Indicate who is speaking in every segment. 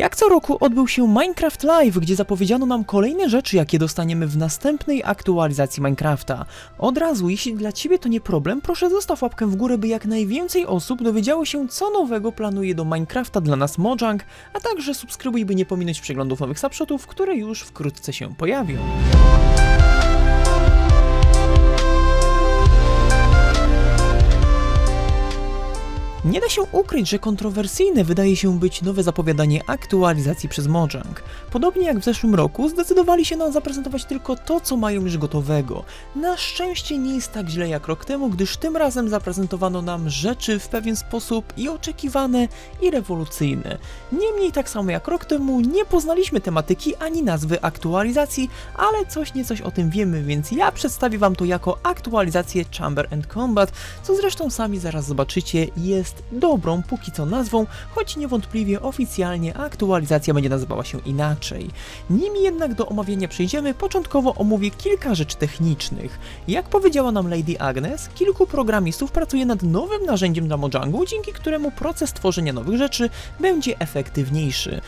Speaker 1: Jak co roku odbył się Minecraft Live, gdzie zapowiedziano nam kolejne rzeczy, jakie dostaniemy w następnej aktualizacji Minecrafta. Od razu, jeśli dla Ciebie to nie problem, proszę zostaw łapkę w górę, by jak najwięcej osób dowiedziało się, co nowego planuje do Minecrafta dla nas Mojang, a także subskrybuj, by nie pominąć przeglądów nowych snapshotów, które już wkrótce się pojawią. Nie da się ukryć, że kontrowersyjne wydaje się być nowe zapowiadanie aktualizacji przez Mojang. Podobnie jak w zeszłym roku, zdecydowali się nam zaprezentować tylko to, co mają już gotowego. Na szczęście nie jest tak źle jak rok temu, gdyż tym razem zaprezentowano nam rzeczy w pewien sposób i oczekiwane, i rewolucyjne. Niemniej tak samo jak rok temu, nie poznaliśmy tematyki ani nazwy aktualizacji, ale coś niecoś o tym wiemy, więc ja przedstawię wam to jako aktualizację Chamber and Combat, co zresztą sami zaraz zobaczycie, jest dobrą póki co nazwą, choć niewątpliwie oficjalnie aktualizacja będzie nazywała się inaczej. Nim jednak do omawiania przejdziemy, początkowo omówię kilka rzeczy technicznych. Jak powiedziała nam Lady Agnes, kilku programistów pracuje nad nowym narzędziem dla Mojangu, dzięki któremu proces tworzenia nowych rzeczy będzie efektywniejszy.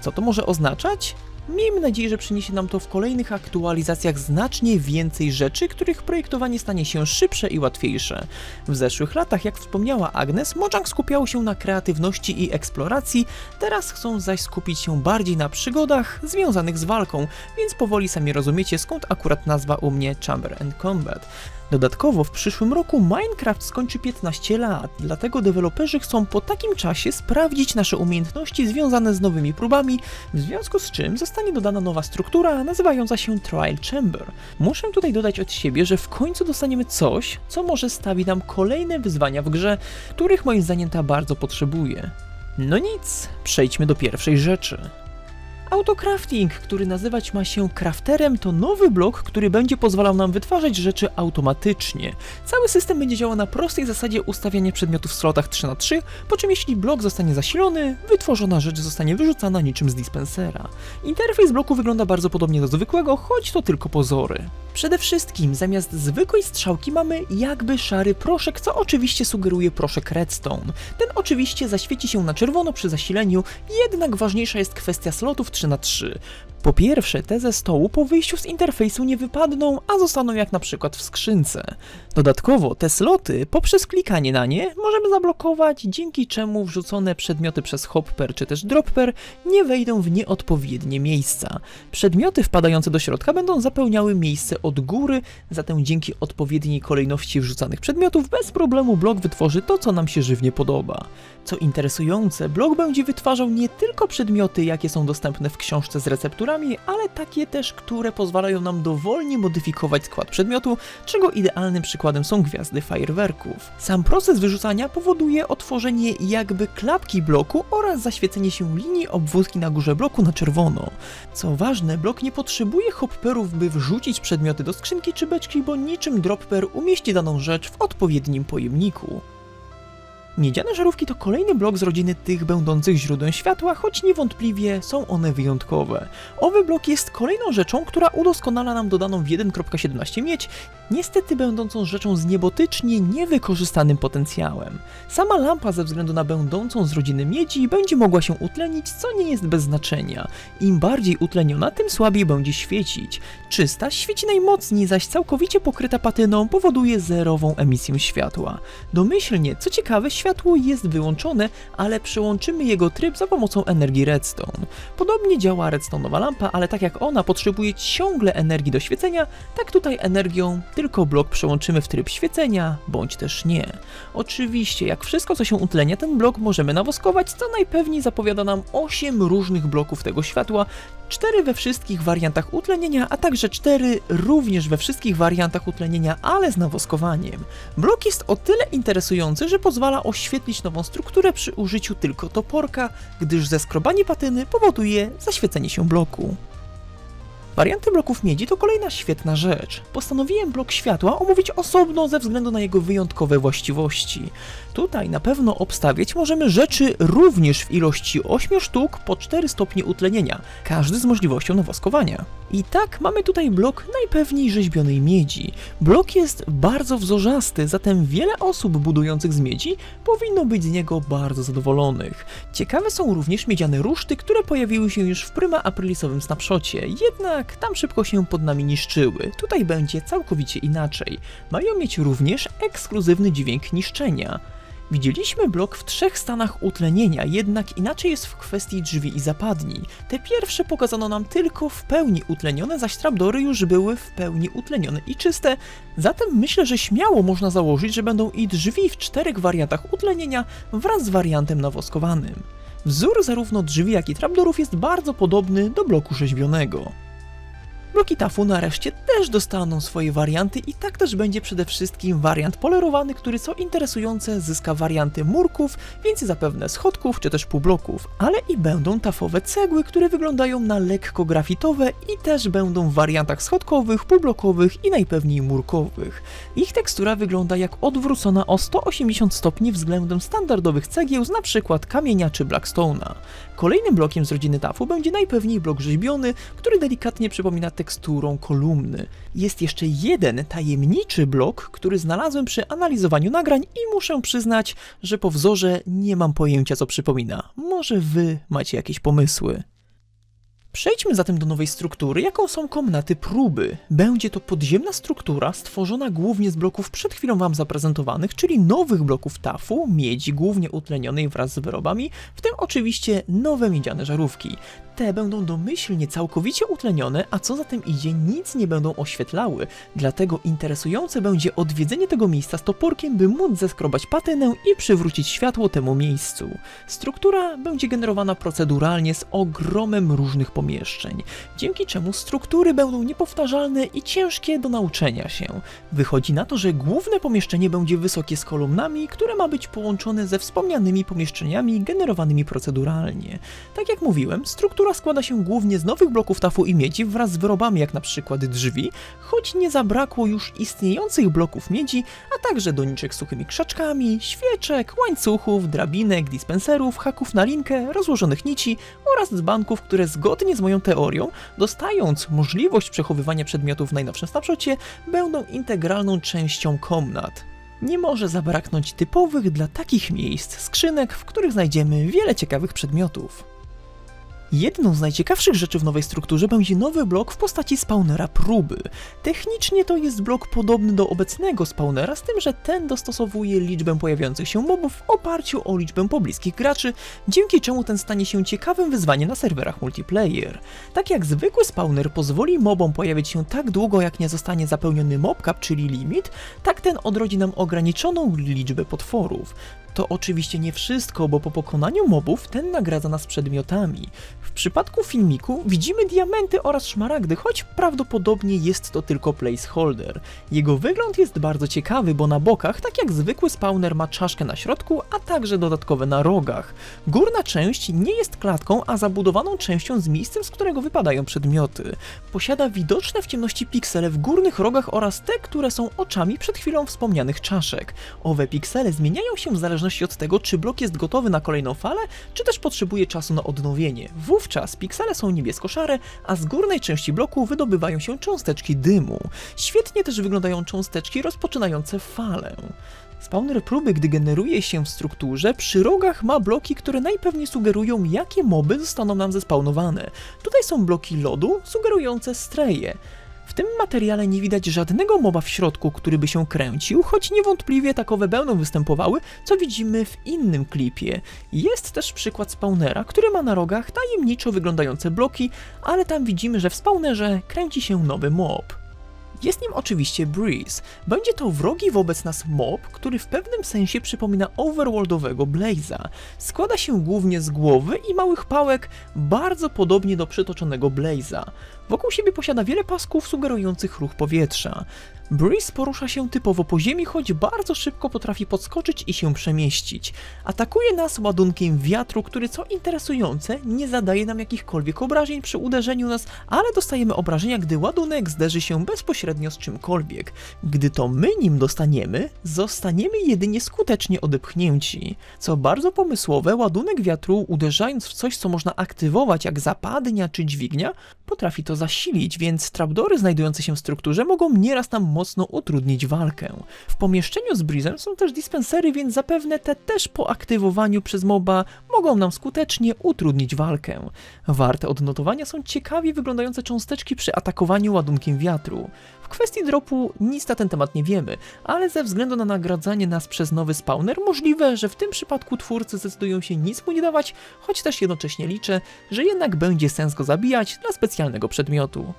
Speaker 1: Co to może oznaczać? Miejmy nadzieję, że przyniesie nam to w kolejnych aktualizacjach znacznie więcej rzeczy, których projektowanie stanie się szybsze i łatwiejsze. W zeszłych latach, jak wspomniała Agnes, Mojang skupiał się na kreatywności i eksploracji, teraz chcą zaś skupić się bardziej na przygodach związanych z walką, więc powoli sami rozumiecie skąd akurat nazwa u mnie Chamber and Combat. Dodatkowo w przyszłym roku Minecraft skończy 15 lat, dlatego deweloperzy chcą po takim czasie sprawdzić nasze umiejętności związane z nowymi próbami, w związku z czym zostanie dodana nowa struktura nazywająca się Trial Chamber. Muszę tutaj dodać od siebie, że w końcu dostaniemy coś, co może stawi nam kolejne wyzwania w grze, których moim zdaniem ta bardzo potrzebuje. No nic, przejdźmy do pierwszej rzeczy. Autocrafting, który nazywać ma się crafterem, to nowy blok, który będzie pozwalał nam wytwarzać rzeczy automatycznie. Cały system będzie działał na prostej zasadzie ustawiania przedmiotów w slotach 3x3, po czym jeśli blok zostanie zasilony, wytworzona rzecz zostanie wyrzucana niczym z dispensera. Interfejs bloku wygląda bardzo podobnie do zwykłego, choć to tylko pozory. Przede wszystkim zamiast zwykłej strzałki mamy jakby szary proszek, co oczywiście sugeruje proszek redstone. Ten oczywiście zaświeci się na czerwono przy zasileniu, jednak ważniejsza jest kwestia slotów 3 na 3 Po pierwsze, te ze stołu po wyjściu z interfejsu nie wypadną, a zostaną jak na przykład w skrzynce. Dodatkowo, te sloty, poprzez klikanie na nie, możemy zablokować, dzięki czemu wrzucone przedmioty przez hopper czy też dropper nie wejdą w nieodpowiednie miejsca. Przedmioty wpadające do środka będą zapełniały miejsce od góry, zatem dzięki odpowiedniej kolejności wrzucanych przedmiotów bez problemu blok wytworzy to, co nam się żywnie podoba. Co interesujące, blok będzie wytwarzał nie tylko przedmioty, jakie są dostępne w książce z recepturami, ale takie też, które pozwalają nam dowolnie modyfikować skład przedmiotu, czego idealnym przykładem są gwiazdy fajerwerków. Sam proces wyrzucania powoduje otworzenie jakby klapki bloku oraz zaświecenie się linii obwódki na górze bloku na czerwono. Co ważne, blok nie potrzebuje hopperów, by wrzucić przedmioty do skrzynki czy beczki, bo niczym dropper umieści daną rzecz w odpowiednim pojemniku. Miedziane żarówki to kolejny blok z rodziny tych będących źródłem światła, choć niewątpliwie są one wyjątkowe. Owy blok jest kolejną rzeczą, która udoskonala nam dodaną w 1.17 miedź, niestety będącą rzeczą z niebotycznie niewykorzystanym potencjałem. Sama lampa ze względu na będącą z rodziny miedzi będzie mogła się utlenić, co nie jest bez znaczenia. Im bardziej utleniona, tym słabiej będzie świecić. Czysta świeci najmocniej, zaś całkowicie pokryta patyną powoduje zerową emisję światła. Domyślnie, co ciekawe, światło jest wyłączone, ale przełączymy jego tryb za pomocą energii redstone. Podobnie działa redstone'owa lampa, ale tak jak ona potrzebuje ciągle energii do świecenia, tak tutaj energią tylko blok przełączymy w tryb świecenia, bądź też nie. Oczywiście, jak wszystko co się utlenia, ten blok możemy nawoskować, co najpewniej zapowiada nam 8 różnych bloków tego światła, 4 we wszystkich wariantach utlenienia, a także 4 również we wszystkich wariantach utlenienia, ale z nawoskowaniem. Blok jest o tyle interesujący, że pozwala oświetlić nową strukturę przy użyciu tylko toporka, gdyż zeskrobanie patyny powoduje zaświecenie się bloku. Warianty bloków miedzi to kolejna świetna rzecz. Postanowiłem blok światła omówić osobno ze względu na jego wyjątkowe właściwości. Tutaj na pewno obstawiać możemy rzeczy również w ilości 8 sztuk po 4 stopnie utlenienia, każdy z możliwością nawoskowania. I tak mamy tutaj blok najpewniej rzeźbionej miedzi. Blok jest bardzo wzorzasty, zatem wiele osób budujących z miedzi powinno być z niego bardzo zadowolonych. Ciekawe są również miedziane ruszty, które pojawiły się już w Prima Aprilisowym snapshocie, jednak tam szybko się pod nami niszczyły. Tutaj będzie całkowicie inaczej. Mają mieć również ekskluzywny dźwięk niszczenia. Widzieliśmy blok w trzech stanach utlenienia, jednak inaczej jest w kwestii drzwi i zapadni. Te pierwsze pokazano nam tylko w pełni utlenione, zaś trapdory już były w pełni utlenione i czyste, zatem myślę, że śmiało można założyć, że będą i drzwi w czterech wariantach utlenienia wraz z wariantem nawoskowanym. Wzór zarówno drzwi, jak i trapdorów jest bardzo podobny do bloku rzeźbionego. Bloki TAF-u nareszcie też dostaną swoje warianty i tak też będzie przede wszystkim wariant polerowany, który co interesujące zyska warianty murków, więc zapewne schodków czy też półbloków, ale i będą tafowe cegły, które wyglądają na lekko grafitowe i też będą w wariantach schodkowych, półblokowych i najpewniej murkowych. Ich tekstura wygląda jak odwrócona o 180 stopni względem standardowych cegieł z np. kamienia czy blackstone'a. Kolejnym blokiem z rodziny TAF-u będzie najpewniej blok rzeźbiony, który delikatnie przypomina teksturą kolumny. Jest jeszcze jeden tajemniczy blok, który znalazłem przy analizowaniu nagrań i muszę przyznać, że po wzorze nie mam pojęcia co przypomina. Może wy macie jakieś pomysły? Przejdźmy zatem do nowej struktury, jaką są komnaty próby. Będzie to podziemna struktura stworzona głównie z bloków przed chwilą Wam zaprezentowanych, czyli nowych bloków tafu, miedzi głównie utlenionej wraz z wyrobami, w tym oczywiście nowe miedziane żarówki. Te będą domyślnie całkowicie utlenione, a co za tym idzie, nic nie będą oświetlały, dlatego interesujące będzie odwiedzenie tego miejsca z toporkiem, by móc zeskrobać patynę i przywrócić światło temu miejscu. Struktura będzie generowana proceduralnie z ogromem różnych pomieszczeń, dzięki czemu struktury będą niepowtarzalne i ciężkie do nauczenia się. Wychodzi na to, że główne pomieszczenie będzie wysokie z kolumnami, które ma być połączone ze wspomnianymi pomieszczeniami generowanymi proceduralnie. Tak jak mówiłem, struktura składa się głównie z nowych bloków tafu i miedzi wraz z wyrobami jak na przykład drzwi, choć nie zabrakło już istniejących bloków miedzi, a także doniczek z suchymi krzaczkami, świeczek, łańcuchów, drabinek, dispenserów, haków na linkę, rozłożonych nici oraz dzbanków, które zgodnie z moją teorią, dostając możliwość przechowywania przedmiotów w najnowszym snapshocie, będą integralną częścią komnat. Nie może zabraknąć typowych dla takich miejsc skrzynek, w których znajdziemy wiele ciekawych przedmiotów. Jedną z najciekawszych rzeczy w nowej strukturze będzie nowy blok w postaci spawnera próby. Technicznie to jest blok podobny do obecnego spawnera, z tym, że ten dostosowuje liczbę pojawiających się mobów w oparciu o liczbę pobliskich graczy, dzięki czemu ten stanie się ciekawym wyzwaniem na serwerach multiplayer. Tak jak zwykły spawner pozwoli mobom pojawić się tak długo, jak nie zostanie zapełniony mobcap, czyli limit, tak ten odrodzi nam ograniczoną liczbę potworów. To oczywiście nie wszystko, bo po pokonaniu mobów ten nagradza nas przedmiotami. W przypadku filmiku widzimy diamenty oraz szmaragdy, choć prawdopodobnie jest to tylko placeholder. Jego wygląd jest bardzo ciekawy, bo na bokach, tak jak zwykły spawner, ma czaszkę na środku, a także dodatkowe na rogach. Górna część nie jest klatką, a zabudowaną częścią z miejscem, z którego wypadają przedmioty. Posiada widoczne w ciemności piksele w górnych rogach oraz te, które są oczami przed chwilą wspomnianych czaszek. Owe piksele zmieniają się w zależności od tego, czy blok jest gotowy na kolejną falę, czy też potrzebuje czasu na odnowienie. Wówczas piksele są niebiesko-szare, a z górnej części bloku wydobywają się cząsteczki dymu. Świetnie też wyglądają cząsteczki rozpoczynające falę. Spawner próby, gdy generuje się w strukturze, przy rogach ma bloki, które najpewniej sugerują, jakie moby zostaną nam zespawnowane. Tutaj są bloki lodu, sugerujące streje. W tym materiale nie widać żadnego moba w środku, który by się kręcił, choć niewątpliwie takowe będą występowały, co widzimy w innym klipie. Jest też przykład spawnera, który ma na rogach tajemniczo wyglądające bloki, ale tam widzimy, że w spawnerze kręci się nowy mob. Jest nim oczywiście Breeze. Będzie to wrogi wobec nas mob, który w pewnym sensie przypomina overworldowego Blaze'a. Składa się głównie z głowy i małych pałek, bardzo podobnie do przytoczonego Blaze'a. Wokół siebie posiada wiele pasków sugerujących ruch powietrza. Breeze porusza się typowo po ziemi, choć bardzo szybko potrafi podskoczyć i się przemieścić. Atakuje nas ładunkiem wiatru, który co interesujące, nie zadaje nam jakichkolwiek obrażeń przy uderzeniu nas, ale dostajemy obrażenia, gdy ładunek zderzy się bezpośrednio z czymkolwiek. Gdy to my nim dostaniemy, zostaniemy jedynie skutecznie odepchnięci. Co bardzo pomysłowe, ładunek wiatru, uderzając w coś, co można aktywować, jak zapadnia czy dźwignia, potrafi to zasilić, więc trapdory znajdujące się w strukturze mogą nieraz nam mocno utrudnić walkę. W pomieszczeniu z Breezem są też dispensery, więc zapewne te też po aktywowaniu przez moba mogą nam skutecznie utrudnić walkę. Warte odnotowania są ciekawie wyglądające cząsteczki przy atakowaniu ładunkiem wiatru. W kwestii dropu nic na ten temat nie wiemy, ale ze względu na nagradzanie nas przez nowy spawner możliwe, że w tym przypadku twórcy zdecydują się nic mu nie dawać, choć też jednocześnie liczę, że jednak będzie sens go zabijać dla specjalnego przedmiotu.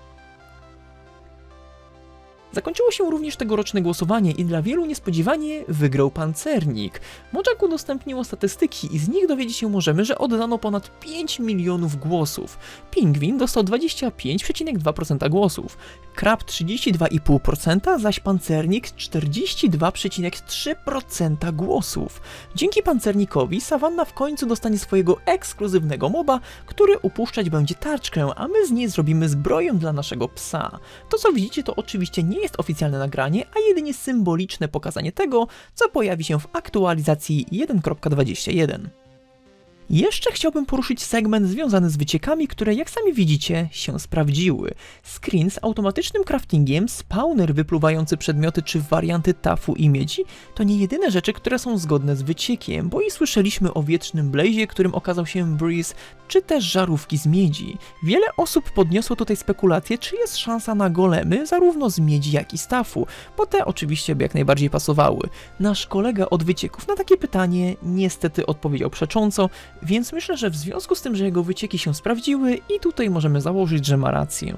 Speaker 1: Zakończyło się również tegoroczne głosowanie i dla wielu niespodziewanie wygrał pancernik. Moczak udostępniło statystyki i z nich dowiedzieć się możemy, że oddano ponad 5 milionów głosów. Pingwin dostał 25,2% głosów, Krab 32,5%, zaś pancernik 42,3% głosów. Dzięki pancernikowi Savanna w końcu dostanie swojego ekskluzywnego moba, który upuszczać będzie tarczkę, a my z niej zrobimy zbroję dla naszego psa. To co widzicie to oczywiście nie jest oficjalne nagranie, a jedynie symboliczne pokazanie tego, co pojawi się w aktualizacji 1.21. Jeszcze chciałbym poruszyć segment związany z wyciekami, które jak sami widzicie się sprawdziły. Screen z automatycznym craftingiem, spawner wypluwający przedmioty czy warianty tafu i miedzi to nie jedyne rzeczy, które są zgodne z wyciekiem, bo i słyszeliśmy o wiecznym blazie, którym okazał się Breeze, czy też żarówki z miedzi. Wiele osób podniosło tutaj spekulacje, czy jest szansa na golemy zarówno z miedzi jak i z tafu, bo te oczywiście by jak najbardziej pasowały. Nasz kolega od wycieków na takie pytanie niestety odpowiedział przecząco, więc myślę, że w związku z tym, że jego wycieki się sprawdziły i tutaj możemy założyć, że ma rację.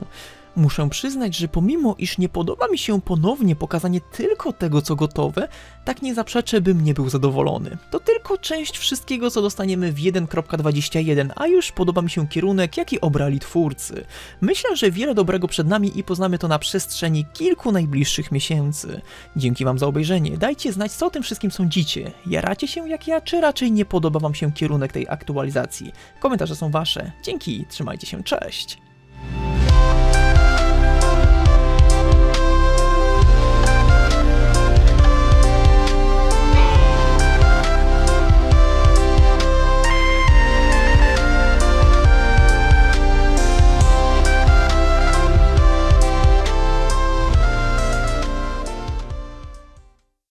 Speaker 1: Muszę przyznać, że pomimo iż nie podoba mi się ponownie pokazanie tylko tego, co gotowe, tak nie zaprzeczę, bym nie był zadowolony. To tylko część wszystkiego, co dostaniemy w 1.21, a już podoba mi się kierunek, jaki obrali twórcy. Myślę, że wiele dobrego przed nami i poznamy to na przestrzeni kilku najbliższych miesięcy. Dzięki Wam za obejrzenie. Dajcie znać, co o tym wszystkim sądzicie. Jaracie się jak ja, czy raczej nie podoba Wam się kierunek tej aktualizacji? Komentarze są Wasze. Dzięki, trzymajcie się, cześć!